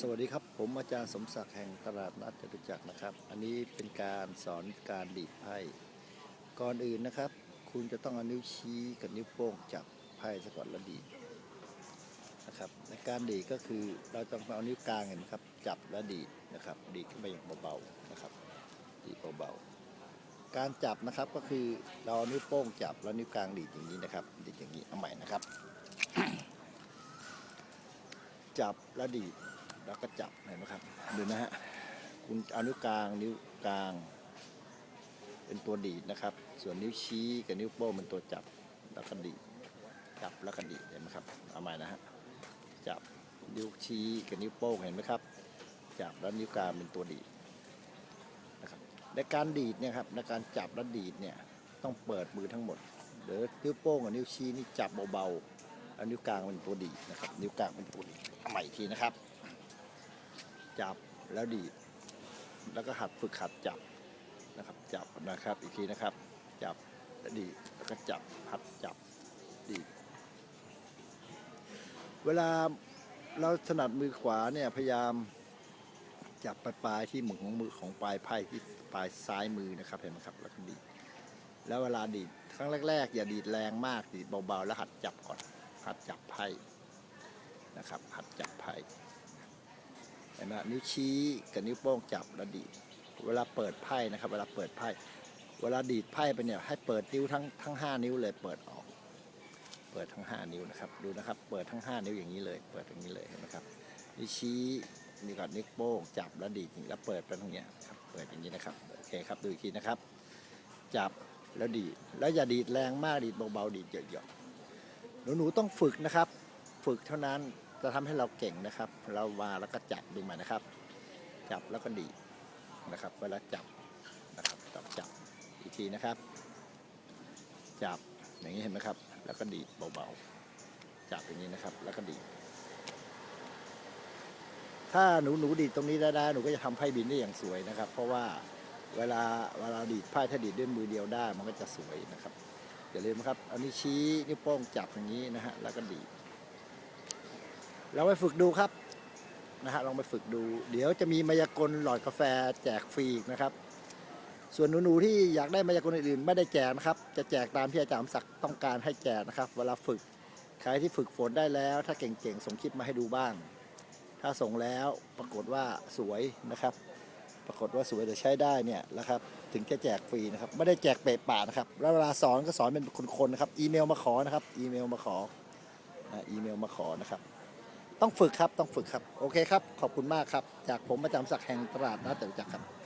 สวัสดีครับ ผมอาจารย์สมศักดิ์แห่งตลาดนัดจตุจักรนะครับ อันนี้เป็นการสอนการดีดไพ่ก่อนอื่นนะครับ คุณจะต้องเอานิ้วชี้กับนิ้วโป้งจับไพ่ซะก่อนแล้วดีดนะครับในการดีดก็คือเราต้องเอานิ้วกลางเห็นไหมครับ จับแล้วดีดนะครับ ดีดขึ้นไปอย่างเบาๆนะครับ ดีดเบาๆการจับนะครับก็คือเราเอานิ้วโป้งจับแล้วนิ้วกลางดีดอย่างนี้นะครับ ดีดอย่างนี้เอาใหม่นะครับ จับแล้วดีด แล้วก็จับเห็นไหมครับดูนะฮะคุณเอานิ้วกลางนิ้วกลาง เป็นตัวดีดนะครับ ส่วนนิ้วชี้กับนิ้วโป้งเป็นตัวจับแล้วก็ดีดจับแล้วก็ดีดเห็นไหมครับเอาใหม่นะฮะจับนิ้วชี้กับนิ้วโป้งเห็นไหมครับ จับแล้วนิ้วกลางเป็นตัวดีดนะครับในการดีดเนี่ยครับในการจับและดีดเนี่ยต้องเปิดมือทั้งหมดหรือนิ้วโป้งกับนิ้วชี้นี่จับเบาๆแล้วนิ้วกลางเป็นตัวดีดนะครับ นิ้วกลางเป็นตัวดีดเอาใหม่ทีนะครับ จับแล้วดีดแล้วก็หัดฝึกหัดจับนะครับ จับนะครับอีกทีนะครับ จับแล้วดีดแล้วก็จับหัดจับดีดเวลาเราถนัดมือขวาเนี่ยพยายามจับปลายปลายที่มุนของมือของปลายไพ่ที่ปลายซ้ายมือนะครับเห็นไหมครับแล้วก็ดีดแล้วเวลาดีดครั้งแรกๆ อย่าดีดแรงมากดีดเบาๆ แล้วหัดจับก่อน หัดจับไพ่นะครับ หัดจับไพ่ เห็นไหมนิ้วชี้กับนิ้วโป้งจับแล้วดีดเวลาเปิดไพ่นะครับ เวลาเปิดไพ่ เวลาดีดไพ่ไปเนี่ยให้เปิดนิ้วทั้งทั้งห้านิ้วเลยเปิดออก เปิดทั้งห้านิ้วนะครับ ดูนะครับ เปิดทั้งห้านิ้วอย่างนี้เลย เปิดอย่างนี้เลยเห็นไหมครับ นิ้วชี้นี่ก่อนนิ้วโป้งจับแล้วดีดแล้วเปิดไปตรงเนี้ยครับ เปิดอย่างนี้นะครับ โอเคครับ ดูอีกทีนะครับ จับแล้วดีด แล้วอย่าดีดแรงมาก ดีดเบาๆ ดีดหยอกๆหนูๆต้องฝึกนะครับ ฝึกเท่านั้น จะทำให้เราเก่งนะครับ เรามาแล้วก็จับดูม่นะครับ จับแล้วก็ดีนะครับ เวลาจับนะครับจับจับอีกทีนะครับ จับอย่างนี้เห็นไหมครับ แล้วก็ดีเบาๆจับอย่างนี้นะครับ แล้วก็ดี ถ้าหนูหนูดีตรงนี้ได้หนูก็จะทำไพ่บินได้อย่างสวยนะครับ เพราะว่าเวลาเวลาดีดไพ่ถ้าดีดด้วยมือเดียวได้มันก็จะสวยนะครับอย่าลืมนะครับ อันนี้ชี้นิ้วโป้งจับอย่างนี้นะฮะแล้วก็ดีด เราไปฝึกดูครับนะฮะลองไปฝึกดู เดี๋ยวจะมีมายากลหลอดกาแฟแจกฟรีนะครับ ส่วนหนูๆที่อยากได้มายากลอื่นๆไม่ได้แจกนะครับ จะแจกตามที่อาจารย์ศักดิ์ต้องการให้แจกนะครับ เวลาฝึกใครที่ฝึกฝนได้แล้ว ถ้าเก่งๆส่งคลิปมาให้ดูบ้าง ถ้าส่งแล้วปรากฏว่าสวยนะครับ ปรากฏว่าสวยแต่ใช้ได้เนี่ยนะครับถึงจะแจกฟรีนะครับ ไม่ได้แจกเปะปะนะครับ แล้วเวลาสอนก็สอนเป็นคนๆนะครับ อีเมลมาขอนะครับ อีเมลมาขออีเมลมาขอนะครับ ต้องฝึกครับต้องฝึกครับ โอเคครับ ขอบคุณมากครับ จากผมประจำศักดิ์แห่งตลาดนัดจตุจักรครับ